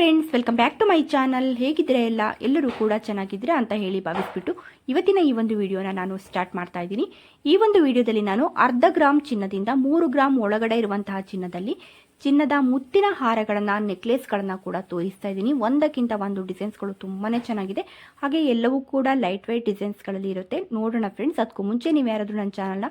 Friends welcome back to my channel ಹೇಗಿದ್ರೆ ಎಲ್ಲ? ಎಲ್ಲರೂ ಕೂಡ ಚೆನ್ನಾಗಿದ್ದೀರಾ ಅಂತ ಹೇಳಿ ಭಾವಿಸ್ಬಿಟ್ಟು ಇವತ್ತಿನ ಈ ಒಂದು ವಿಡಿಯೋನ ನಾನು ಸ್ಟಾರ್ಟ್ ಮಾಡ್ತಾ ಇದ್ದೀನಿ. ಈ ಒಂದು ವಿಡಿಯೋದಲ್ಲಿ ನಾನು ಅರ್ಧ ಗ್ರಾಮ್ ಚಿನ್ನದಿಂದ ಮೂರು ಗ್ರಾಮ್ ಒಳಗಡೆ ಇರುವಂತಹ ಚಿನ್ನದಲ್ಲಿ ಚಿನ್ನದ ಮುತ್ತಿನ ಹಾರಗಳನ್ನು, ನೆಕ್ಲೆಸ್ಗಳನ್ನು ಕೂಡ ತೋರಿಸ್ತಾ ಇದ್ದೀನಿ. ಒಂದಕ್ಕಿಂತ ಒಂದು ಡಿಸೈನ್ಸ್ಗಳು ತುಂಬಾ ಚೆನ್ನಾಗಿದೆ. ಹಾಗೆ ಎಲ್ಲವೂ ಕೂಡ ಲೈಟ್ ವೈಟ್ ಡಿಸೈನ್ಸ್ಗಳಲ್ಲಿ ಇರುತ್ತೆ. ನೋಡೋಣ ಫ್ರೆಂಡ್ಸ್ ಅದಕ್ಕೂ ಮುಂಚೆ ನೀವು ಯಾರಾದರೂ ನನ್ನ ಚಾನಲ್ನ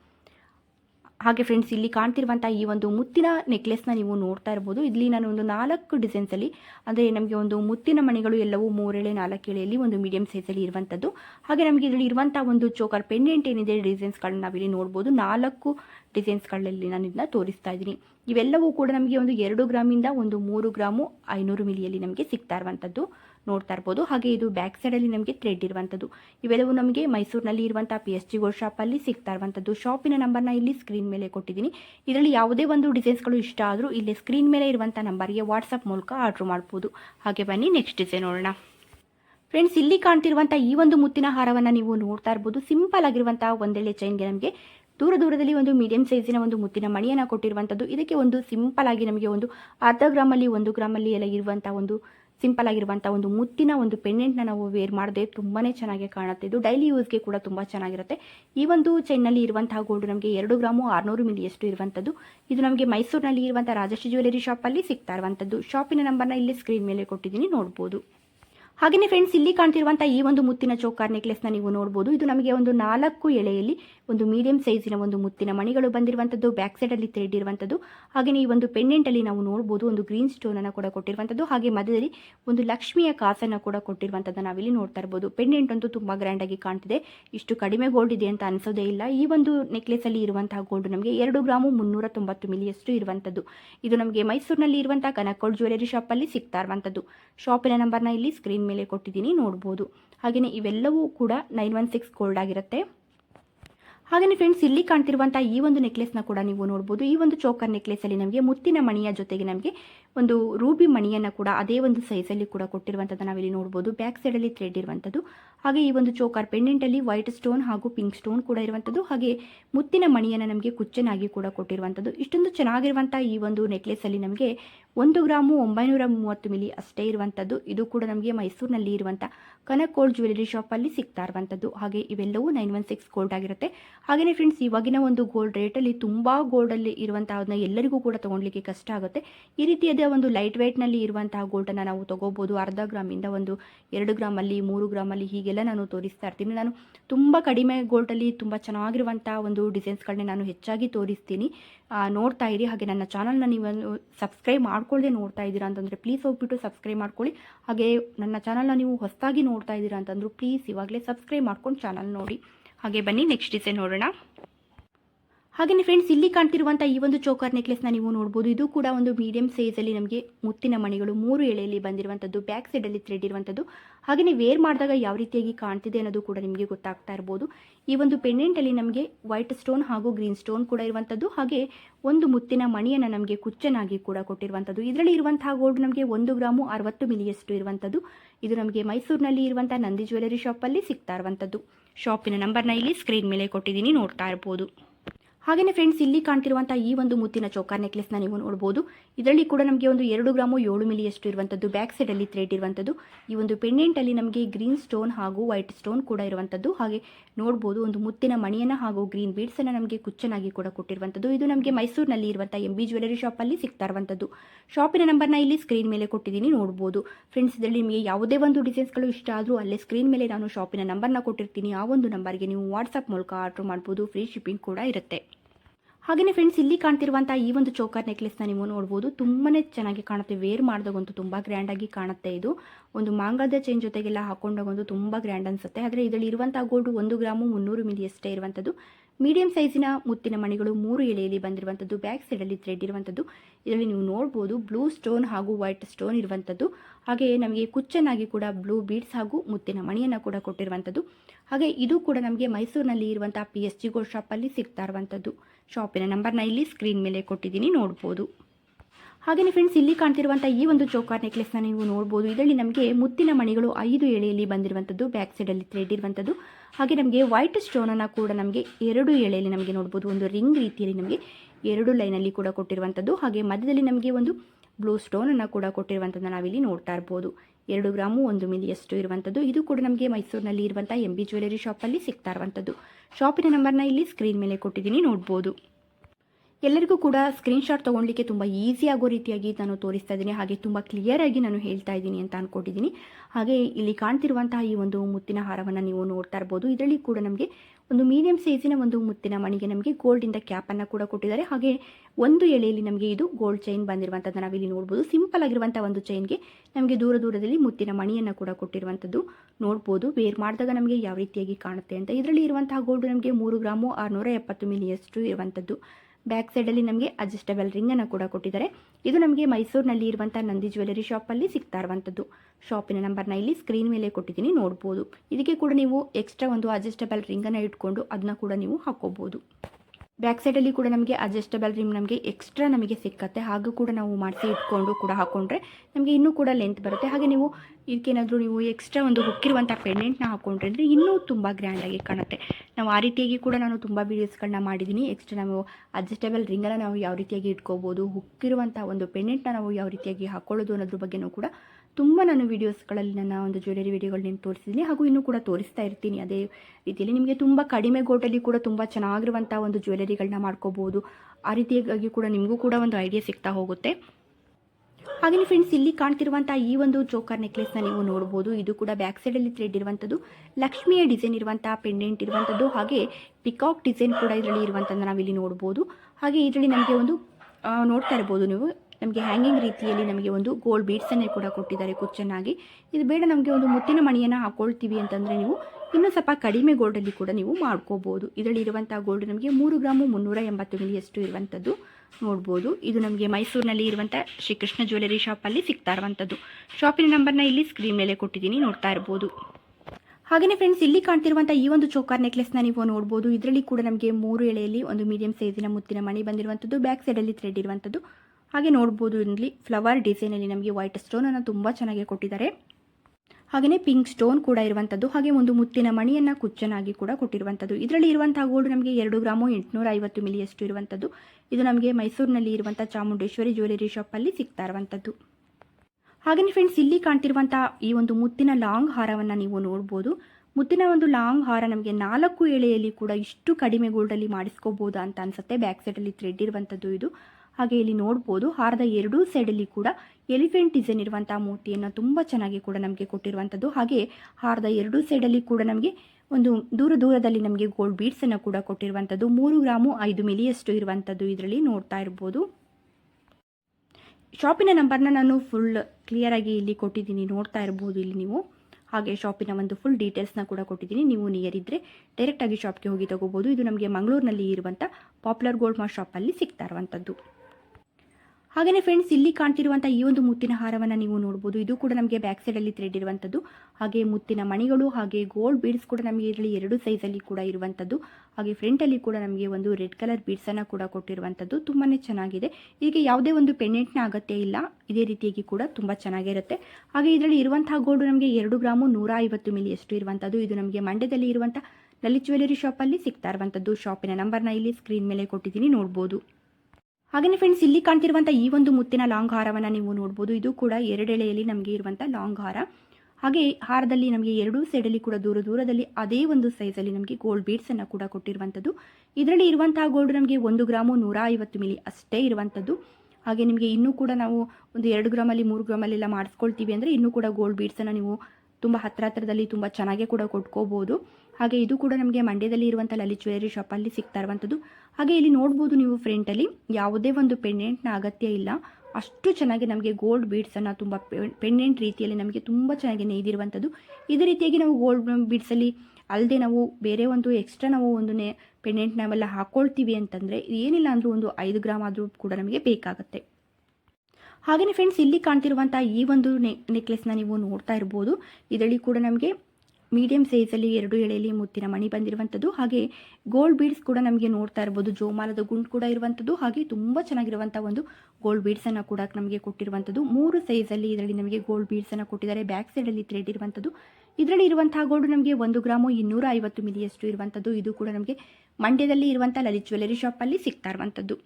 ಹಾಗೆ ಫ್ರೆಂಡ್ಸ್ ಇಲ್ಲಿ ಕಾಣ್ತಿರುವಂಥ ಈ ಒಂದು ಮುತ್ತಿನ ನೆಕ್ಲೆಸ್ನ ನೀವು ನೋಡ್ತಾ ಇರ್ಬೋದು. ಇಲ್ಲಿ ನಾನು ಒಂದು ನಾಲ್ಕು ಡಿಸೈನ್ಸಲ್ಲಿ ಅಂದರೆ ನಮಗೆ ಒಂದು ಮುತ್ತಿನ ಮಣಿಗಳು ಎಲ್ಲವೂ ಮೂರೇಳೆ ನಾಲ್ಕು ಎಳೆಯಲ್ಲಿ ಒಂದು ಮೀಡಿಯಂ ಸೈಜಲ್ಲಿ ಇರುವಂಥದ್ದು ಹಾಗೆ ನಮಗೆ ಇದರಲ್ಲಿ ಇರುವಂಥ ಒಂದು ಚೋಕರ್ ಪೆಂಡೆಂಟ್ ಏನಿದೆ ಡಿಸೈನ್ಸ್ಗಳನ್ನ ನಾವಿಲ್ಲಿ ನೋಡ್ಬೋದು. ನಾಲ್ಕು ಡಿಸೈನ್ಸ್ಗಳಲ್ಲಿ ನಾನು ಇದನ್ನ ತೋರಿಸ್ತಾ ಇದ್ದೀನಿ. ಇವೆಲ್ಲವೂ ಕೂಡ ನಮಗೆ ಒಂದು ಎರಡು ಗ್ರಾಮಿಂದ ಒಂದು ಮೂರು ಗ್ರಾಮು ಐನೂರು ಮಿಲಿಯಲ್ಲಿ ನಮಗೆ ಸಿಗ್ತಾ ಇರುವಂಥದ್ದು ನೋಡ್ತಾ ಇರ್ಬೋದು. ಹಾಗೆ ಇದು ಬ್ಯಾಕ್ ಸೈಡಲ್ಲಿ ನಮಗೆ ಥ್ರೆಡ್ ಇರುವಂಥದ್ದು ಇವೆಲ್ಲವೂ ನಮಗೆ ಮೈಸೂರಿನಲ್ಲಿ ಇರುವಂಥ ಪಿ ಎಸ್ ಜಿ ಗೋಲ್ಡ್ ಶಾಪಲ್ಲಿ ಸಿಗ್ತಾ ಇರುವಂಥದ್ದು ಶಾಪಿನ ನಂಬರ್ನ ಇಲ್ಲಿ ಸ್ಕ್ರೀನ್ ಮೇಲೆ ಕೊಟ್ಟಿದ್ದೀನಿ. ಇದರಲ್ಲಿ ಯಾವುದೇ ಒಂದು ಡಿಸೈನ್ಸ್ಗಳು ಇಷ್ಟ ಆದರೂ ಇಲ್ಲಿ ಸ್ಕ್ರೀನ್ ಮೇಲೆ ಇರುವಂಥ ನಂಬರ್ಗೆ ವಾಟ್ಸಪ್ ಮೂಲಕ ಆರ್ಡ್ರ್ ಮಾಡ್ಬೋದು. ಹಾಗೆ ಬನ್ನಿ ನೆಕ್ಸ್ಟ್ ಡಿಸೈನ್ ನೋಡೋಣ. ಫ್ರೆಂಡ್ಸ್ ಇಲ್ಲಿ ಕಾಣ್ತಿರುವಂಥ ಈ ಒಂದು ಮುತ್ತಿನ ಹಾರವನ್ನು ನೀವು ನೋಡ್ತಾ ಇರ್ಬೋದು. ಸಿಂಪಲ್ ಆಗಿರುವಂಥ ಒಂದೆಳೆ ಚೈನ್ಗೆ ನಮಗೆ ದೂರ ದೂರದಲ್ಲಿ ಒಂದು ಮೀಡಿಯಂ ಸೈಜಿನ ಒಂದು ಮುತ್ತಿನ ಮಣಿಯನ್ನು ಕೊಟ್ಟಿರುವಂಥದ್ದು ಇದಕ್ಕೆ ಒಂದು ಸಿಂಪಲ್ ಆಗಿ ನಮಗೆ ಒಂದು ಅರ್ಧ ಗ್ರಾಮಲ್ಲಿ ಒಂದು ಗ್ರಾಮಲ್ಲಿ ಎಲ್ಲ ಇರುವಂಥ ಒಂದು ಸಿಂಪಲ್ ಆಗಿರುವಂತಹ ಒಂದು ಮುತ್ತಿನ ಒಂದು ಪೆಂಡೆಂಟ್ನ ನಾವು ವೇರ್ ಮಾಡದೆ ತುಂಬಾನೇ ಚೆನ್ನಾಗಿ ಕಾಣುತ್ತೆ. ಇದು ಡೈಲಿ ಯೂಸ್ಗೆ ಕೂಡ ತುಂಬಾ ಚೆನ್ನಾಗಿರುತ್ತೆ. ಈ ಒಂದು ಚೈನಲ್ಲಿ ಇರುವಂತಹ ಗೋಲ್ಡ್ ನಮಗೆ ಎರಡು ಗ್ರಾಮು ಆರುನೂರು ಮಿಲಿಯಷ್ಟು ಇರುವಂಥದ್ದು ಇದು ನಮಗೆ ಮೈಸೂರಿನಲ್ಲಿ ಇರುವಂಥ ರಾಜಶ್ರೀ ಜ್ಯುವೆಲರಿ ಶಾಪಲ್ಲಿ ಸಿಗ್ತಾ ಇರುವಂಥದ್ದು ಶಾಪಿನ ನಂಬರ್ನ ಇಲ್ಲಿ ಸ್ಕ್ರೀನ್ ಮೇಲೆ ಕೊಟ್ಟಿದ್ದೀನಿ, ನೋಡ್ಬೋದು. ಹಾಗೆಯೇ ಫ್ರೆಂಡ್ಸ್ ಇಲ್ಲಿ ಕಾಣ್ತಿರುವಂಥ ಈ ಒಂದು ಮುತ್ತಿನ ಚೋಕಾರ್ ನೆಕ್ಲೆಸ್ನ ನೀವು ನೋಡ್ಬೋದು. ಇದು ನಮಗೆ ಒಂದು ನಾಲ್ಕು ಎಳೆಯಲ್ಲಿ ಒಂದು ಮೀಡಿಯಂ ಸೈಜಿನ ಒಂದು ಮುತ್ತಿನ ಮಣಿಗಳು ಬಂದಿರುವಂಥದ್ದು ಬ್ಯಾಕ್ ಸೈಡಲ್ಲಿ ಥ್ರೆಡ್ ಇರುವಂಥದ್ದು ಹಾಗೆಯೇ ಈ ಒಂದು ಪೆಂಡೆಂಟಲ್ಲಿ ನಾವು ನೋಡಬಹುದು ಒಂದು ಗ್ರೀನ್ ಸ್ಟೋನ್ ಅನ್ನು ಕೂಡ ಕೊಟ್ಟಿರುವಂಥದ್ದು ಹಾಗೆ ಮಧ್ಯದಲ್ಲಿ ಒಂದು ಲಕ್ಷ್ಮಿಯ ಕಾಸನ್ನು ಕೂಡ ಕೊಟ್ಟಿರುವಂಥದ್ದು ನಾವಿಲ್ಲಿ ನೋಡ್ತಾ ಇರ್ಬೋದು. ಪೆಂಡೆಂಟ್ ಅಂತೂ ತುಂಬ ಗ್ರ್ಯಾಂಡಾಗಿ ಕಾಣ್ತಿದೆ. ಇಷ್ಟು ಕಡಿಮೆ ಗೋಲ್ಡ್ ಇದೆ ಅಂತ ಅನಿಸೋದೇ ಇಲ್ಲ. ಈ ಒಂದು ನೆಕ್ಲೆಸಲ್ಲಿ ಇರುವಂತಹ ಗೋಲ್ಡ್ ನಮಗೆ ಎರಡು ಗ್ರಾಮು ಮುನ್ನೂರ ತೊಂಬತ್ತು ಮಿಲಿಯಷ್ಟು ಇರುವಂಥದ್ದು ಇದು ನಮಗೆ ಮೈಸೂರಿನಲ್ಲಿ ಇರುವಂತಹ ಕನಕೋಳ್ ಜ್ಯುವೆಲರಿ ಶಾಪಲ್ಲಿ ಸಿಗ್ತಾ ಇರುವಂಥದ್ದು ಶಾಪಿನ ನಂಬರ್ನ ಇಲ್ಲಿ ಸ್ಕ್ರೀನ್ ಮೇಲೆ ಕೊಟ್ಟಿದ್ದೀನಿ, ನೋಡ್ಬೋದು. ಹಾಗೆಯೇ ಇವೆಲ್ಲವೂ ಕೂಡ ನೈನ್ ಒನ್ ಸಿಕ್ಸ್ ಗೋಲ್ಡ್ ಆಗಿರುತ್ತೆ. ಹಾಗೆಯೇ ಫ್ರೆಂಡ್ಸ್ ಇಲ್ಲಿ ಕಾಣ್ತಿರುವಂತಹ ಈ ಒಂದು ನೆಕ್ಲೆಸ್ನ ಕೂಡ ನೀವು ನೋಡಬಹುದು ಈ ಒಂದು ಚೋಕರ್ ನೆಕ್ಲೆಸಲ್ಲಿ ನಮಗೆ ಮುತ್ತಿನ ಮಣಿಯ ಜೊತೆಗೆ ನಮಗೆ ಒಂದು ರೂಬಿ ಮಣಿಯನ್ನು ಕೂಡ ಅದೇ ಒಂದು ಸೈಜಲ್ಲಿ ಕೂಡ ಕೊಟ್ಟಿರುವಂಥದ್ದು ನಾವಿಲ್ಲಿ ನೋಡ್ಬೋದು. ಬ್ಯಾಕ್ ಸೈಡಲ್ಲಿ ಥ್ರೆಡ್ ಇರುವಂಥದ್ದು ಹಾಗೆ ಈ ಒಂದು ಚೋಕರ್ ಪೆಂಡೆಂಟಲ್ಲಿ ವೈಟ್ ಸ್ಟೋನ್ ಹಾಗೂ ಪಿಂಕ್ ಸ್ಟೋನ್ ಕೂಡ ಇರುವಂಥದ್ದು ಹಾಗೆ ಮುತ್ತಿನ ಮಣಿಯನ್ನು ನಮಗೆ ಕುಚ್ಚನಾಗಿ ಕೂಡ ಕೊಟ್ಟಿರುವಂಥದ್ದು ಇಷ್ಟೊಂದು ಚೆನ್ನಾಗಿರುವಂಥ ಈ ಒಂದು ನೆಕ್ಲೆಸಲ್ಲಿ ನಮಗೆ ಒಂದು ಗ್ರಾಮು ಒಂಬೈನೂರ ಮೂವತ್ತು ಮಿಲಿ ಅಷ್ಟೇ ಇರುವಂಥದ್ದು ಇದು ಕೂಡ ನಮಗೆ ಮೈಸೂರಿನಲ್ಲಿ ಇರುವಂಥ ಕನಕ್ ಗೋಲ್ಡ್ ಜ್ಯುವೆಲರಿ ಶಾಪಲ್ಲಿ ಸಿಗ್ತಾ ಇರುವಂಥದ್ದು ಹಾಗೆ ಇವೆಲ್ಲವೂ ನೈನ್ ಒನ್ ಸಿಕ್ಸ್ ಗೋಲ್ಡ್ ಆಗಿರುತ್ತೆ. ಹಾಗೆಯೇ ಫ್ರೆಂಡ್ಸ್ ಇವಾಗಿನ ಒಂದು ಗೋಲ್ಡ್ ರೇಟಲ್ಲಿ ತುಂಬ ಗೋಲ್ಡಲ್ಲಿ ಇರುವಂತಹ ಎಲ್ಲರಿಗೂ ಕೂಡ ತೊಗೊಳ್ಲಿಕ್ಕೆ ಕಷ್ಟ ಆಗುತ್ತೆ. ಈ ರೀತಿಯಾದ ಒಂದು ಲೈಟ್ ವೆಯ್ಟ್ನಲ್ಲಿ ಇರುವಂತಹ ಗೋಲ್ಡನ್ನು ನಾವು ತೊಗೋಬೋದು. ಅರ್ಧ ಗ್ರಾಮಿಂದ ಒಂದು ಎರಡು ಗ್ರಾಮಲ್ಲಿ ಮೂರು ಗ್ರಾಮಲ್ಲಿ ಹೀಗೆಲ್ಲ ನಾನು ತೋರಿಸ್ತಾ ಇರ್ತೀನಿ. ನಾನು ತುಂಬ ಕಡಿಮೆ ಗೋಲ್ಡಲ್ಲಿ ತುಂಬ ಚೆನ್ನಾಗಿರುವಂಥ ಒಂದು ಡಿಸೈನ್ಸ್ಗಳನ್ನೇ ನಾನು ಹೆಚ್ಚಾಗಿ ತೋರಿಸ್ತೀನಿ. ನೋಡ್ತಾ ಇರಿ. ಹಾಗೆ ನನ್ನ ಚಾನಲ್ನ ನೀವು ಸಬ್ಸ್ಕ್ರೈಬ್ ಮಾಡ್ಕೊಳ್ಳದೆ ನೋಡ್ತಾ ಇದ್ದೀರಾ ಅಂತಂದರೆ ಪ್ಲೀಸ್ ಹೋಗ್ಬಿಟ್ಟು ಸಬ್ಸ್ಕ್ರೈಬ್ ಮಾಡ್ಕೊಳ್ಳಿ. ಹಾಗೆ ನನ್ನ ಚಾನಲ್ನ ನೀವು ಹೊಸದಾಗಿ ನೋಡ್ತಾ ಇದ್ದೀರಾ ಅಂತಂದ್ರು ಪ್ಲೀಸ್ ಇವಾಗಲೇ ಸಬ್ಸ್ಕ್ರೈಬ್ ಮಾಡ್ಕೊಂಡು ಚಾನಲ್ ನೋಡಿ. ಹಾಗೆ ಬನ್ನಿ ನೆಕ್ಸ್ಟ್ ಡಿಸೈನ್ ನೋಡೋಣ. ಹಾಗೆಯೇ ಫ್ರೆಂಡ್ಸ್ ಇಲ್ಲಿ ಕಾಣ್ತಿರುವಂಥ ಈ ಒಂದು ಚೋಕರ್ ನೆಕ್ಲೆಸ್ನ ನೀವು ನೋಡ್ಬೋದು. ಇದು ಕೂಡ ಒಂದು ಮೀಡಿಯಂ ಸೈಜಲ್ಲಿ ನಮಗೆ ಮುತ್ತಿನ ಮಣಿಗಳು, ಮೂರು ಎಳೆಯಲ್ಲಿ ಬಂದಿರುವಂಥದ್ದು ಬ್ಯಾಕ್ ಸೈಡಲ್ಲಿ ಥ್ರೆಡ್ ಇರುವಂಥದ್ದು ಹಾಗೆಯೇ ವೇರ್ ಮಾಡಿದಾಗ ಯಾವ ರೀತಿಯಾಗಿ ಕಾಣ್ತಿದೆ ಅನ್ನೋದು ಕೂಡ ನಿಮಗೆ ಗೊತ್ತಾಗ್ತಾ ಇರ್ಬೋದು. ಈ ಒಂದು ಪೆಂಡೆಂಟಲ್ಲಿ ನಮಗೆ ವೈಟ್ ಸ್ಟೋನ್ ಹಾಗೂ ಗ್ರೀನ್ ಸ್ಟೋನ್ ಕೂಡ ಇರುವಂಥದ್ದು ಹಾಗೆ ಒಂದು ಮುತ್ತಿನ ಮಣಿಯನ್ನು ನಮಗೆ ಕುಚ್ಚನಾಗಿ ಕೂಡ ಕೊಟ್ಟಿರುವಂಥದ್ದು ಇದರಲ್ಲಿ ಇರುವಂತಹ ಗೋಲ್ಡ್ ನಮಗೆ ಒಂದು ಗ್ರಾಮು ಅರವತ್ತು ಮಿಲಿಯಷ್ಟು ಇರುವಂಥದ್ದು ಇದು ನಮಗೆ ಮೈಸೂರಿನಲ್ಲಿ ಇರುವಂಥ ನಂದಿ ಜ್ಯುವೆಲರಿ ಶಾಪಲ್ಲಿ ಸಿಗ್ತಾ ಇರುವಂಥದ್ದು ಶಾಪಿನ ನಂಬರ್ನ ಇಲ್ಲಿ ಸ್ಕ್ರೀನ್ ಮೇಲೆ ಕೊಟ್ಟಿದ್ದೀನಿ, ನೋಡ್ತಾ ಇರ್ಬೋದು. ಹಾಗೆಯೇ ಫ್ರೆಂಡ್ಸ್ ಇಲ್ಲಿ ಕಾಣ್ತಿರುವಂಥ ಈ ಒಂದು ಮುತ್ತಿನ ಚೌಕಾರ್ ನೆಕ್ಲೆಸ್ನ ನೀವು ನೋಡಬಹುದು ಇದರಲ್ಲಿ ಕೂಡ ನಮಗೆ ಒಂದು ಎರಡು ಗ್ರಾಮು ಏಳು ಮಿಲಿಯಷ್ಟು ಇರುವಂಥದ್ದು ಬ್ಯಾಕ್ ಸೈಡಲ್ಲಿ ಥ್ರೆಡ್ ಇರುವಂಥದ್ದು. ಈ ಒಂದು ಪೆಂಡೆಂಟಲ್ಲಿ ನಮಗೆ ಗ್ರೀನ್ ಸ್ಟೋನ್ ಹಾಗೂ ವೈಟ್ ಸ್ಟೋನ್ ಕೂಡ ಇರುವಂಥದ್ದು. ಹಾಗೆ ನೋಡ್ಬೋದು ಒಂದು ಮುತ್ತಿನ ಮಣಿಯನ್ನು ಹಾಗೂ ಗ್ರೀನ್ ಬೀಡ್ಸನ್ನು ನಮಗೆ ಕುಚ್ಚನಾಗಿ ಕೂಡ ಕೊಟ್ಟಿರುವಂಥದ್ದು. ಇದು ನಮಗೆ ಮೈಸೂರಿನಲ್ಲಿ ಇರುವಂಥ ಎಂ ಬಿ ಜ್ಯುವೆಲರಿ ಶಾಪಲ್ಲಿ ಸಿಗ್ತಾ ಇರುವಂಥದ್ದು. ಶಾಪಿನ ನಂಬರ್ನ ಇಲ್ಲಿ ಸ್ಕ್ರೀನ್ ಮೇಲೆ ಕೊಟ್ಟಿದ್ದೀನಿ, ನೋಡ್ಬೋದು. ಫ್ರೆಂಡ್ಸ್ ಇದರಲ್ಲಿ ನಿಮಗೆ ಯಾವುದೇ ಒಂದು ಡಿಸೈನ್ಸ್ಗಳು ಇಷ್ಟ ಆದರೂ ಅಲ್ಲೇ ಸ್ಕ್ರೀನ್ ಮೇಲೆ ನಾನು ಶಾಪಿನ ನಂಬರ್ನ ಕೊಟ್ಟಿರ್ತೀನಿ. ಆ ಒಂದು ನಂಬರ್ಗೆ ನೀವು ವಾಟ್ಸಪ್ ಮೂಲಕ ಆರ್ಡ್ರ್ ಮಾಡ್ಬೋದು. ಫ್ರೀ ಶಿಪ್ಪಿಂಗ್ ಕೂಡ ಇರುತ್ತೆ. ಹಾಗೆಯೇ ಫ್ರೆಂಡ್ಸ್ ಇಲ್ಲಿ ಕಾಣ್ತಿರುವಂಥ ಈ ಒಂದು ಚೋಕರ್ ನೆಕ್ಲೆಸ್ನ ನೀವು ನೋಡ್ಬೋದು. ತುಂಬಾ ಚೆನ್ನಾಗಿ ಕಾಣುತ್ತೆ. ವೇರ್ ಮಾಡಿದಾಗಂತೂ ತುಂಬ ಗ್ರ್ಯಾಂಡಾಗಿ ಕಾಣುತ್ತೆ ಇದು. ಒಂದು ಮಾಂಗಲ್ಯ ಚೈನ್ ಜೊತೆಗೆಲ್ಲ ಹಾಕೊಂಡಾಗಂತೂ ತುಂಬ ಗ್ರ್ಯಾಂಡ್ ಅನಿಸುತ್ತೆ. ಆದರೆ ಇದರಲ್ಲಿ ಇರುವಂಥ ಗೋಲ್ಡ್ ಒಂದು ಗ್ರಾಮು ಮುನ್ನೂರು ಮಿಲಿ ಅಷ್ಟೇ ಇರುವಂಥದ್ದು. ಮೀಡಿಯಂ ಸೈಜಿನ ಮುತ್ತಿನ ಮಣಿಗಳು ಮೂರು ಎಳೆಯಲ್ಲಿ ಬಂದಿರುವಂಥದ್ದು. ಬ್ಯಾಕ್ ಸೈಡಲ್ಲಿ ಥ್ರೆಡ್ ಇರುವಂಥದ್ದು. ಇದರಲ್ಲಿ ನೀವು ನೋಡ್ಬೋದು ಬ್ಲೂ ಸ್ಟೋನ್ ಹಾಗೂ ವೈಟ್ ಸ್ಟೋನ್ ಇರುವಂಥದ್ದು. ಹಾಗೆ ನಮಗೆ ಕುಚ್ಚನಾಗಿ ಕೂಡ ಬ್ಲೂ ಬೀಡ್ಸ್ ಹಾಗೂ ಮುತ್ತಿನ ಮಣಿಯನ್ನು ಕೂಡ ಕೊಟ್ಟಿರುವಂಥದ್ದು. ಹಾಗೆ ಇದು ಕೂಡ ನಮಗೆ ಮೈಸೂರಿನಲ್ಲಿ ಇರುವಂಥ ಪಿ ಎಸ್ ಜಿ ಗೋಲ್ಡ್ ಶಾಪಲ್ಲಿ ಸಿಗ್ತಾ ಇರುವಂಥದ್ದು ಶಾಪಿನ ನಂಬರ್ನ ಇಲ್ಲಿ ಸ್ಕ್ರೀನ್ ಮೇಲೆ ಕೊಟ್ಟಿದ್ದೀನಿ, ನೋಡ್ಬೋದು. ಹಾಗೆಯೇ ಫ್ರೆಂಡ್ಸ್ ಇಲ್ಲಿ ಕಾಣ್ತಿರುವಂಥ ಈ ಒಂದು ಚೌಕಾರ್ ನೆಕ್ಲೆಸ್ನ ನೀವು ನೋಡ್ಬೋದು. ಇದರಲ್ಲಿ ನಮಗೆ ಮುತ್ತಿನ ಮಣಿಗಳು ಐದು ಎಳೆಯಲ್ಲಿ ಬಂದಿರುವಂಥದ್ದು ಬ್ಯಾಕ್ ಸೈಡಲ್ಲಿ ಥ್ರೆಡ್ ಇರುವಂಥದ್ದು ಹಾಗೆ ನಮಗೆ ವೈಟ್ ಸ್ಟೋನನ್ನು ಕೂಡ ನಮಗೆ ಎರಡು ಎಳೆಯಲ್ಲಿ ನಮಗೆ ನೋಡ್ಬೋದು. ಒಂದು ರಿಂಗ್ ರೀತಿಯಲ್ಲಿ ನಮಗೆ ಎರಡು ಲೈನಲ್ಲಿ ಕೂಡ ಕೊಟ್ಟಿರುವಂಥದ್ದು ಹಾಗೆ ಮಧ್ಯದಲ್ಲಿ ನಮಗೆ ಒಂದು ಬ್ಲೂ ಸ್ಟೋನನ್ನು ಕೂಡ ಕೊಟ್ಟಿರುವಂಥದ್ದು ನಾವಿಲ್ಲಿ ನೋಡ್ತಾ ಇರ್ಬೋದು. ಎರಡು ಗ್ರಾಮು, ಒಂದು ಮಿಲಿಯಷ್ಟು ಇರುವಂಥದ್ದು. ಇದು ಕೂಡ ನಮಗೆ ಮೈಸೂರಿನಲ್ಲಿ ಇರುವಂಥ ಎಂ ಬಿ ಜ್ಯುವೆಲರಿ ಶಾಪಲ್ಲಿ ಸಿಗ್ತಾ ಇರುವಂಥದ್ದು. ಶಾಪಿನ ನಂಬರ್ನ ಇಲ್ಲಿ ಸ್ಕ್ರೀನ್ ಮೇಲೆ ಕೊಟ್ಟಿದ್ದೀನಿ, ನೋಡ್ಬೋದು. ಎಲ್ಲರಿಗೂ ಕೂಡ ಸ್ಕ್ರೀನ್ಶಾಟ್ ತೊಗೊಳ್ಲಿಕ್ಕೆ ತುಂಬ ಈಸಿ ಆಗೋ ರೀತಿಯಾಗಿ ನಾನು ತೋರಿಸ್ತಾ ಇದ್ದೀನಿ. ಹಾಗೆ ತುಂಬ ಕ್ಲಿಯರಾಗಿ ನಾನು ಹೇಳ್ತಾ ಇದ್ದೀನಿ ಅಂತ ಅಂದ್ಕೊಂಡಿದ್ದೀನಿ ಹಾಗೆ ಇಲ್ಲಿ ಕಾಣ್ತಿರುವಂತಹ ಈ ಒಂದು ಮುತ್ತಿನ ಹಾರವನ್ನು ನೀವು ನೋಡ್ತಾ ಇರ್ಬೋದು. ಇದರಲ್ಲಿ ಕೂಡ ನಮಗೆ ಒಂದು ಮೀಡಿಯಂ ಸೈಜಿನ ಒಂದು ಮುತ್ತಿನ ಮಣಿಗೆ ನಮಗೆ ಗೋಲ್ಡಿಂದ ಕ್ಯಾಪನ್ನು ಕೂಡ ಕೊಟ್ಟಿದ್ದಾರೆ. ಹಾಗೆ ಒಂದು ಎಳೆಯಲ್ಲಿ ನಮಗೆ ಇದು ಗೋಲ್ಡ್ ಚೈನ್ ಬಂದಿರುವಂಥದ್ದು ನಾವಿಲ್ಲಿ ನೋಡ್ಬೋದು. ಸಿಂಪಲ್ ಆಗಿರುವಂಥ ಒಂದು ಚೈನ್ಗೆ ನಮಗೆ ದೂರ ದೂರದಲ್ಲಿ ಮುತ್ತಿನ ಮಣಿಯನ್ನು ಕೂಡ ಕೊಟ್ಟಿರುವಂಥದ್ದು ನೋಡ್ಬೋದು. ವೇರ್ ಮಾಡಿದಾಗ ನಮಗೆ ಯಾವ ರೀತಿಯಾಗಿ ಕಾಣುತ್ತೆ ಅಂತ. ಇದರಲ್ಲಿ ಇರುವಂತಹ ಗೋಲ್ಡ್ ನಮಗೆ ಮೂರು ಗ್ರಾಮು ಆರುನೂರ ಎಪ್ಪತ್ತು ಮಿಲಿಯಷ್ಟು ಇರುವಂಥದ್ದು ಬ್ಯಾಕ್ ಸೈಡಲ್ಲಿ ನಮಗೆ ಅಡ್ಜಸ್ಟಬಲ್ ರಿಂಗನ್ನು ಕೂಡ ಕೊಟ್ಟಿದ್ದಾರೆ. ಇದು ನಮಗೆ ಮೈಸೂರಿನಲ್ಲಿ ಇರುವಂಥ ನಂದಿ ಜ್ಯುವೆಲರಿ ಶಾಪಲ್ಲಿ ಸಿಗ್ತಾ ಇರುವಂಥದ್ದು ಶಾಪಿನ ನಂಬರ್ನ ಇಲ್ಲಿ ಸ್ಕ್ರೀನ್ ಮೇಲೆ ಕೊಟ್ಟಿದ್ದೀನಿ, ನೋಡ್ಬೋದು. ಇದಕ್ಕೆ ಕೂಡ ನೀವು ಎಕ್ಸ್ಟ್ರಾ ಒಂದು ಅಡ್ಜಸ್ಟಬಲ್ ರಿಂಗನ್ನು ಇಟ್ಕೊಂಡು ಅದನ್ನ ಕೂಡ ನೀವು ಹಾಕೋಬೋದು. ಬ್ಯಾಕ್ ಸೈಡಲ್ಲಿ ಕೂಡ ನಮಗೆ ಅಡ್ಜಸ್ಟಬಲ್ ರಿಮ್ ನಮಗೆ ಎಕ್ಸ್ಟ್ರಾ ನಮಗೆ ಸಿಕ್ಕತ್ತೆ. ಹಾಗೂ ಕೂಡ ನಾವು ಮಾಡಿಸಿ ಇಟ್ಕೊಂಡು ಕೂಡ ಹಾಕೊಂಡ್ರೆ ನಮಗೆ ಇನ್ನೂ ಕೂಡ ಲೆಂತ್ ಬರುತ್ತೆ. ಹಾಗೆ ನೀವು ಇದಕ್ಕೇನಾದರೂ ನೀವು ಎಕ್ಸ್ಟ್ರಾ ಒಂದು ಹುಕ್ಕಿರುವಂಥ ಪೆಂಡೆಂಟ್ನ ಹಾಕೊಂಡ್ರೆ ಅಂದರೆ ಇನ್ನೂ ತುಂಬ ಗ್ರ್ಯಾಂಡಾಗಿ ಕಾಣುತ್ತೆ. ನಾವು ಆ ರೀತಿಯಾಗಿ ಕೂಡ ನಾನು ತುಂಬ ವೀಡಿಯೋಸ್ಗಳನ್ನ ಮಾಡಿದ್ದೀನಿ ಎಕ್ಸ್ಟ್ರಾ ನಾವು ಅಡ್ಜಸ್ಟಬಲ್ ರಿಂಗನ್ನು ನಾವು ಯಾವ ರೀತಿಯಾಗಿ ಇಟ್ಕೋಬೋದು ಹುಕ್ಕಿರುವಂಥ ಒಂದು ಪೆಂಡೆಂಟ್ನ ನಾವು ಯಾವ ರೀತಿಯಾಗಿ ಹಾಕೊಳ್ಳೋದು ಅನ್ನೋದ್ರ ಬಗ್ಗೆನೂ ಕೂಡ ತುಂಬ ನಾನು ವೀಡಿಯೋಸ್ಗಳಲ್ಲಿ ನನ್ನ ಒಂದು ಜ್ಯುವೆಲರಿ ವೀಡಿಯೋಗಳನ್ನ ತೋರಿಸಿದ್ದೀನಿ. ಹಾಗೂ ಇನ್ನೂ ಕೂಡ ತೋರಿಸ್ತಾ ಇರ್ತೀನಿ. ಅದೇ ರೀತಿಯಲ್ಲಿ ನಿಮಗೆ ತುಂಬ ಕಡಿಮೆ ಗೋಟಲ್ಲಿ ಕೂಡ ತುಂಬ ಚೆನ್ನಾಗಿರುವಂಥ ಒಂದು ಜ್ಯುವೆಲರಿಗಳನ್ನ ಮಾಡ್ಕೋಬೋದು. ಆ ರೀತಿಯಾಗಿ ಕೂಡ ನಿಮಗೂ ಕೂಡ ಒಂದು ಐಡಿಯಾ ಸಿಗ್ತಾ ಹೋಗುತ್ತೆ. ಹಾಗೆಯೇ ಫ್ರೆಂಡ್ಸ್ ಇಲ್ಲಿ ಕಾಣ್ತಿರುವಂಥ ಈ ಒಂದು ಜೋಕರ್ ನೆಕ್ಲೆಸ್ನ ನೀವು ನೋಡ್ಬೋದು. ಇದು ಕೂಡ ಬ್ಯಾಕ್ ಸೈಡಲ್ಲಿ ಥ್ರೆಡ್ ಇರುವಂಥದ್ದು ಲಕ್ಷ್ಮಿಯ ಡಿಸೈನ್ ಇರುವಂಥ ಪೆಂಡೆಂಟ್ ಇರುವಂಥದ್ದು ಹಾಗೆ ಪಿಕಾಕ್ ಡಿಸೈನ್ ಕೂಡ ಇದರಲ್ಲಿ ಇರುವಂಥದ್ದು ನಾವಿಲ್ಲಿ ನೋಡ್ಬೋದು. ಹಾಗೆ ಇದರಲ್ಲಿ ನಮಗೆ ಒಂದು ನೋಡ್ತಾ ಇರ್ಬೋದು ನೀವು. ನಮಗೆ ಹ್ಯಾಂಗಿಂಗ್ ರೀತಿಯಲ್ಲಿ ನಮಗೆ ಒಂದು ಗೋಲ್ಡ್ ಬೀಡ್ಸನ್ನೇ ಕೂಡ ಕೊಟ್ಟಿದ್ದಾರೆ ಕುಚ್ಚನ್ನಾಗಿ. ಇದು ಬೇಡ, ನಮಗೆ ಒಂದು ಮುತ್ತಿನ ಮಣಿಯನ್ನು ಹಾಕೊಳ್ತೀವಿ ಅಂತಂದರೆ ನೀವು ಇನ್ನೂ ಸ್ವಲ್ಪ ಕಡಿಮೆ ಗೋಲ್ಡಲ್ಲಿ ಕೂಡ ನೀವು ಮಾಡ್ಕೋಬೋದು. ಇದರಲ್ಲಿ ಇರುವಂಥ ಗೋಲ್ಡ್ ನಮಗೆ ಮೂರು ಗ್ರಾಮು ಮುನ್ನೂರ ಎಂಬತ್ತು ಮಿಲಿಯಷ್ಟು ಇರುವಂಥದ್ದು ನೋಡ್ಬೋದು. ಇದು ನಮಗೆ ಮೈಸೂರಿನಲ್ಲಿ ಇರುವಂಥ ಶ್ರೀಕೃಷ್ಣ ಜ್ಯುವೆಲರಿ ಶಾಪಲ್ಲಿ ಸಿಗ್ತಾ ಇರುವಂಥದ್ದು. ಶಾಪಿನ ನಂಬರ್ನ ಇಲ್ಲಿ ಸ್ಕ್ರೀನ್ ಮೇಲೆ ಕೊಟ್ಟಿದ್ದೀನಿ, ನೋಡ್ತಾ ಇರ್ಬೋದು. ಹಾಗೆಯೇ ಫ್ರೆಂಡ್ಸ್ ಇಲ್ಲಿ ಕಾಣ್ತಿರುವಂಥ ಈ ಒಂದು ಚೋಕಾರ್ ನೆಕ್ಲೆಸ್ನ ನೀವು ನೋಡ್ಬೋದು. ಇದರಲ್ಲಿ ಕೂಡ ನಮಗೆ ಮೂರು ಎಳೆಯಲ್ಲಿ ಒಂದು ಮೀಡಿಯಂ ಸೈಜಿನ ಮುತ್ತಿನ ಮಣಿ ಬಂದಿರುವಂಥದ್ದು ಬ್ಯಾಕ್ ಸೈಡಲ್ಲಿ ಥ್ರೆಡ್ ಇರುವಂಥದ್ದು. ಹಾಗೆ ನೋಡ್ಬೋದು ಇಲ್ಲಿ ಫ್ಲವರ್ ಡಿಸೈನಲ್ಲಿ ನಮಗೆ ವೈಟ್ ಸ್ಟೋನನ್ನು ತುಂಬ ಚೆನ್ನಾಗಿ ಕೊಟ್ಟಿದ್ದಾರೆ. ಹಾಗೆಯೇ ಪಿಂಕ್ ಸ್ಟೋನ್ ಕೂಡ ಇರುವಂಥದ್ದು ಹಾಗೆ ಒಂದು ಮುತ್ತಿನ ಮಣಿಯನ್ನು ಕುಚ್ಚನಾಗಿ ಕೂಡ ಕೊಟ್ಟಿರುವಂಥದ್ದು ಇದರಲ್ಲಿ ಇರುವಂಥ ಗೋಲ್ಡ್ ನಮಗೆ ಎರಡು ಗ್ರಾಮು ಎಂಟುನೂರ ಐವತ್ತು ಮಿಲಿಯಷ್ಟು ಇರುವಂಥದ್ದು ಇದು ನಮಗೆ ಮೈಸೂರಿನಲ್ಲಿ ಇರುವಂಥ ಚಾಮುಂಡೇಶ್ವರಿ ಜ್ಯುವೆಲರಿ ಶಾಪಲ್ಲಿ ಸಿಗ್ತಾ ಇರುವಂಥದ್ದು ಹಾಗೆಯೇ ಫ್ರೆಂಡ್ಸ್ ಇಲ್ಲಿ ಕಾಣ್ತಿರುವಂಥ ಈ ಒಂದು ಮುತ್ತಿನ ಲಾಂಗ್ ಹಾರವನ್ನು ನೀವು ನೋಡ್ಬೋದು. ಮುತ್ತಿನ ಒಂದು ಲಾಂಗ್ ಹಾರ ನಮಗೆ ನಾಲ್ಕು ಎಳೆಯಲ್ಲಿ ಕೂಡ ಇಷ್ಟು ಕಡಿಮೆ ಗೋಲ್ಡಲ್ಲಿ ಮಾಡಿಸ್ಕೋಬೋದಾ ಅಂತ ಅನ್ಸುತ್ತೆ. ಬ್ಯಾಕ್ ಸೈಡಲ್ಲಿ ಥ್ರೆಡ್ ಇರುವಂಥದ್ದು ಇದು. ಹಾಗೆ ಇಲ್ಲಿ ನೋಡ್ಬೋದು ಹಾರದ ಎರಡೂ ಸೈಡಲ್ಲಿ ಕೂಡ ಎಲಿಫೆಂಟ್ ಡಿಸೈನ್ ಇರುವಂತಹ ಮೂರ್ತಿಯನ್ನು ತುಂಬ ಚೆನ್ನಾಗಿ ಕೂಡ ನಮಗೆ ಕೊಟ್ಟಿರುವಂಥದ್ದು ಹಾಗೆ ಹಾರದ ಎರಡೂ ಸೈಡಲ್ಲಿ ಕೂಡ ನಮಗೆ ಒಂದು ದೂರ ದೂರದಲ್ಲಿ ನಮಗೆ ಗೋಲ್ಡ್ ಬೀಡ್ಸನ್ನು ಕೂಡ ಕೊಟ್ಟಿರುವಂಥದ್ದು ಮೂರು ಗ್ರಾಮು ಐದು ಮಿಲಿಯಷ್ಟು ಇರುವಂಥದ್ದು ಇದರಲ್ಲಿ ನೋಡ್ತಾ ಇರ್ಬೋದು. ಶಾಪಿನ ನಂಬರ್ನ ನಾನು ಫುಲ್ ಕ್ಲಿಯರ್ ಆಗಿ ಇಲ್ಲಿ ಕೊಟ್ಟಿದ್ದೀನಿ, ನೋಡ್ತಾ ಇರ್ಬೋದು ಇಲ್ಲಿ ನೀವು. ಹಾಗೆ ಶಾಪಿನ ಒಂದು ಫುಲ್ ಡೀಟೇಲ್ಸ್ನ ಕೂಡ ಕೊಟ್ಟಿದ್ದೀನಿ. ನೀವು ನಿಯರ್ ಇದ್ದರೆ ಡೈರೆಕ್ಟಾಗಿ ಶಾಪ್ಗೆ ಹೋಗಿ ತಗೋಬೋದು. ಇದು ನಮಗೆ ಮಂಗಳೂರಿನಲ್ಲಿ ಇರುವಂಥ ಪಾಪ್ಯುಲರ್ ಗೋಲ್ಡ್ ಮಾರ್ ಶಾಪಲ್ಲಿ ಸಿಗ್ತಾ ಇರುವಂಥದ್ದು ಹಾಗೆಯೇ ಫ್ರೆಂಡ್ಸ್ ಇಲ್ಲಿ ಕಾಣ್ತಿರುವಂತಹ ಈ ಒಂದು ಮುತ್ತಿನ ಹಾರವನ್ನ ನೀವು ನೋಡಬಹುದು ಇದು ಕೂಡ ನಮಗೆ ಬ್ಯಾಕ್ ಸೈಡಲ್ಲಿ ಥ್ರೆಡ್ ಇರುವಂತದ್ದು. ಹಾಗೆ ಮುತ್ತಿನ ಮಣಿಗಳು, ಹಾಗೆ ಗೋಲ್ಡ್ ಬೀಡ್ಸ್ ಕೂಡ ನಮಗೆ ಇದರಲ್ಲಿ ಎರಡು ಸೈಜಲ್ಲಿ ಕೂಡ ಇರುವಂತದ್ದು. ಹಾಗೆ ಫ್ರಂಟ್ ಅಲ್ಲಿ ಕೂಡ ನಮಗೆ ಒಂದು ರೆಡ್ ಕಲರ್ ಬೀಡ್ಸ್ ಅನ್ನ ಕೂಡ ಕೊಟ್ಟಿರುವಂತದ್ದು. ತುಂಬಾನೇ ಚೆನ್ನಾಗಿದೆ. ಇದಕ್ಕೆ ಯಾವುದೇ ಒಂದು ಪೆಂಡೆಂಟ್ನ ಅಗತ್ಯ ಇಲ್ಲ. ಇದೇ ರೀತಿಯಾಗಿ ಕೂಡ ತುಂಬಾ ಚೆನ್ನಾಗಿರುತ್ತೆ. ಹಾಗೆ ಇದರಲ್ಲಿ ಇರುವಂತಹ ಗೋಲ್ಡ್ ನಮಗೆ ಎರಡು ಗ್ರಾಮು ನೂರ ಐವತ್ತು ಮಿಲಿಯಷ್ಟು ಇರುವಂಥದ್ದು ಇದು ನಮಗೆ ಮಂಡ್ಯದಲ್ಲಿ ಇರುವಂತಹ ಲಲಿತ್ ಜ್ಯುವೆಲರಿ ಅಲ್ಲಿ ಸಿಗ್ತಾ ಇರುವಂತದ್ದು. ಶಾಪಿನ ನಂಬರ್ನ ಇಲ್ಲಿ ಸ್ಕ್ರೀನ್ ಮೇಲೆ ಕೊಟ್ಟಿದ್ದೀನಿ. ನೋಡ್ಬೋದು. ಹಾಗೆಯೇ ಫ್ರೆಂಡ್ಸ್ ಇಲ್ಲಿ ಕಾಣ್ತಿರುವಂಥ ಈ ಒಂದು ಮುತ್ತಿನ ಲಾಂಗ್ ಹಾರವನ್ನು ನೀವು ನೋಡ್ಬೋದು. ಇದು ಕೂಡ ಎರಡೆಳೆಯಲ್ಲಿ ನಮಗೆ ಇರುವಂಥ ಲಾಂಗ್ ಹಾರ ಹಾಗೆ ಹಾರದಲ್ಲಿ ನಮಗೆ ಎರಡೂ ಸೈಡಲ್ಲಿ ಕೂಡ ದೂರ ದೂರದಲ್ಲಿ ಅದೇ ಒಂದು ಸೈಜಲ್ಲಿ ನಮಗೆ ಗೋಲ್ಡ್ ಬೀಡ್ಸನ್ನು ಕೂಡ ಕೊಟ್ಟಿರುವಂಥದ್ದು ಇದರಲ್ಲಿ ಇರುವಂತಹ ಗೋಲ್ಡ್ ನಮಗೆ ಒಂದು ಗ್ರಾಮು ನೂರ ಐವತ್ತು ಮಿಲಿ ಅಷ್ಟೇ ಇರುವಂಥದ್ದು ಹಾಗೆ ನಿಮಗೆ ಇನ್ನೂ ಕೂಡ ನಾವು ಒಂದು ಎರಡು ಗ್ರಾಮಲ್ಲಿ ಮೂರು ಗ್ರಾಮಲ್ಲೆಲ್ಲ ಮಾಡಿಸ್ಕೊಳ್ತೀವಿ ಅಂದರೆ ಇನ್ನೂ ಕೂಡ ಗೋಲ್ಡ್ ಬೀಡ್ಸನ್ನು ನೀವು ತುಂಬ ಹತ್ರ ಹತ್ರದಲ್ಲಿ ತುಂಬ ಚೆನ್ನಾಗೇ ಕೂಡ ಕೊಟ್ಕೋಬೋದು. ಹಾಗೆ ಇದು ಕೂಡ ನಮಗೆ ಮಂಡ್ಯದಲ್ಲಿ ಇರುವಂಥ ಲಲಿತ್ ಜ್ಯುವೆಲರಿ ಶಾಪಲ್ಲಿ ಸಿಗ್ತಾ ಇರುವಂಥದ್ದು ಹಾಗೆ ಇಲ್ಲಿ ನೋಡ್ಬೋದು ನೀವು ಫ್ರಂಟಲ್ಲಿ ಯಾವುದೇ ಒಂದು ಪೆಂಡೆಂಟ್ನ ಅಗತ್ಯ ಇಲ್ಲ. ಅಷ್ಟು ಚೆನ್ನಾಗಿ ನಮಗೆ ಗೋಲ್ಡ್ ಬೀಡ್ಸನ್ನು ತುಂಬ ಪೆಂಡೆಂಟ್ ರೀತಿಯಲ್ಲಿ ನಮಗೆ ತುಂಬ ಚೆನ್ನಾಗಿ ನೇಯ್ದಿರುವಂಥದ್ದು ಇದೇ ರೀತಿಯಾಗಿ ನಾವು ಗೋಲ್ಡ್ ಬೀಡ್ಸಲ್ಲಿ ಅಲ್ಲದೆ ನಾವು ಬೇರೆ ಒಂದು ಎಕ್ಸ್ಟ್ರಾ ನಾವು ಒಂದು ನೆ ಪೆಂಡೆಂಟ್ ನಾವೆಲ್ಲ ಹಾಕ್ಕೊಳ್ತೀವಿ ಅಂತಂದರೆ ಏನಿಲ್ಲ ಅಂದರೂ ಒಂದು ಐದು ಗ್ರಾಮ್ ಆದರೂ ಕೂಡ ನಮಗೆ ಬೇಕಾಗುತ್ತೆ. ಹಾಗೆಯೇ ಫ್ರೆಂಡ್ಸ್ ಇಲ್ಲಿ ಕಾಣ್ತಿರುವಂಥ ಈ ಒಂದು ನೆಕ್ಲೆಸ್ನ ನೀವು ನೋಡ್ತಾ ಇರ್ಬೋದು. ಇದರಲ್ಲಿ ಕೂಡ ನಮಗೆ ಮೀಡಿಯಂ ಸೈಜಲ್ಲಿ ಎರಡು ಎಳೆಯಲ್ಲಿ ಮುತ್ತಿನ ಮಣಿ ಬಂದಿರುವಂಥದ್ದು. ಹಾಗೆ ಗೋಲ್ಡ್ ಬೀಡ್ಸ್ ಕೂಡ ನಮಗೆ ನೋಡ್ತಾ ಇರ್ಬೋದು. ಜೋಮಾಲದ ಗುಂಡು ಕೂಡ ಇರುವಂಥದ್ದು. ಹಾಗೆ ತುಂಬ ಚೆನ್ನಾಗಿರುವಂಥ ಒಂದು ಗೋಲ್ಡ್ ಬೀಡ್ಸನ್ನು ಕೂಡ ನಮಗೆ ಕೊಟ್ಟಿರುವಂಥದ್ದು. ಮೂರು ಸೈಜಲ್ಲಿ ಇದರಲ್ಲಿ ನಮಗೆ ಗೋಲ್ಡ್ ಬೀಡ್ಸನ್ನು ಕೊಟ್ಟಿದ್ದಾರೆ. ಬ್ಯಾಕ್ ಸೈಡಲ್ಲಿ ಥ್ರೆಡ್ ಇರುವಂಥದ್ದು. ಇದರಲ್ಲಿ ಇರುವಂತಹ ಗೋಲ್ಡ್ ನಮಗೆ ಒಂದು ಗ್ರಾಮು ಇನ್ನೂರ ಐವತ್ತು ಮಿಲಿಯಷ್ಟು ಇರುವಂಥದ್ದು. ಇದು ಕೂಡ ನಮಗೆ ಮಂಡ್ಯದಲ್ಲಿ ಇರುವಂಥ ಲಲಿತ್ ಜ್ಯುವೆಲರಿ ಶಾಪಲ್ಲಿ ಸಿಗ್ತಾ ಇರುವಂಥದ್ದು.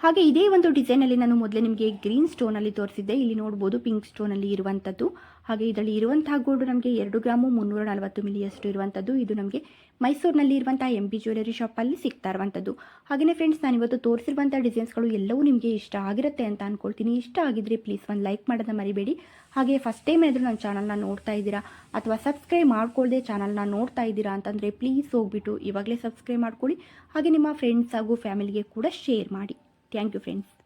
ಹಾಗೆ ಇದೇ ಒಂದು ಡಿಸೈನಲ್ಲಿ ನಾನು ಮೊದಲೇ ನಿಮಗೆ ಗ್ರೀನ್ ಸ್ಟೋನಲ್ಲಿ ತೋರಿಸಿದ್ದೆ. ಇಲ್ಲಿ ನೋಡ್ಬೋದು ಪಿಂಕ್ ಸ್ಟೋನಲ್ಲಿ ಇರುವಂಥದ್ದು. ಹಾಗೆ ಇದರಲ್ಲಿ ಇರುವಂತಹ ಗೋಲ್ಡ್ ನಮಗೆ ಎರಡು ಗ್ರಾಮು ಮುನ್ನೂರ ನಲವತ್ತು ಮಿಲಿಯಷ್ಟು ಇರುವಂಥದ್ದು ಇದು ನಮಗೆ ಮೈಸೂರಿನಲ್ಲಿ ಇರುವಂಥ ಎಂ ಬಿ ಜ್ಯುವೆಲರಿ ಶಾಪಲ್ಲಿ ಸಿಗ್ತಾ ಇರುವಂಥದ್ದು ಹಾಗೆಯೇ ಫ್ರೆಂಡ್ಸ್ ನಾನು ಇವತ್ತು ತೋರಿಸಿರುವಂಥ ಡಿಸೈನ್ಸ್ಗಳು ಎಲ್ಲವೂ ನಿಮಗೆ ಇಷ್ಟ ಆಗಿರುತ್ತೆ ಅಂತ ಅನ್ಕೊಳ್ತೀನಿ. ಇಷ್ಟ ಆಗಿದ್ರೆ ಪ್ಲೀಸ್ ಒಂದು ಲೈಕ್ ಮಾಡೋದನ್ನ ಮರಿಬೇಡಿ. ಹಾಗೆ ಫಸ್ಟ್ ಟೈಮ್ ಏನಾದರೂ ನನ್ನ ಚಾನಲ್ನ ನೋಡ್ತಾ ಇದ್ದೀರಾ ಅಥವಾ ಸಬ್ಸ್ಕ್ರೈಬ್ ಮಾಡ್ಕೊಳ್ಳದೆ ಚಾನಲ್ನ ನೋಡ್ತಾ ಇದ್ದೀರಾ ಅಂತಂದರೆ ಪ್ಲೀಸ್ ಹೋಗ್ಬಿಟ್ಟು ಇವಾಗಲೇ ಸಬ್ಸ್ಕ್ರೈಬ್ ಮಾಡ್ಕೊಳ್ಳಿ. ಹಾಗೆ ನಿಮ್ಮ ಫ್ರೆಂಡ್ಸ್ ಹಾಗೂ ಫ್ಯಾಮಿಲಿಗೆ ಕೂಡ ಶೇರ್ ಮಾಡಿ. Thank you friends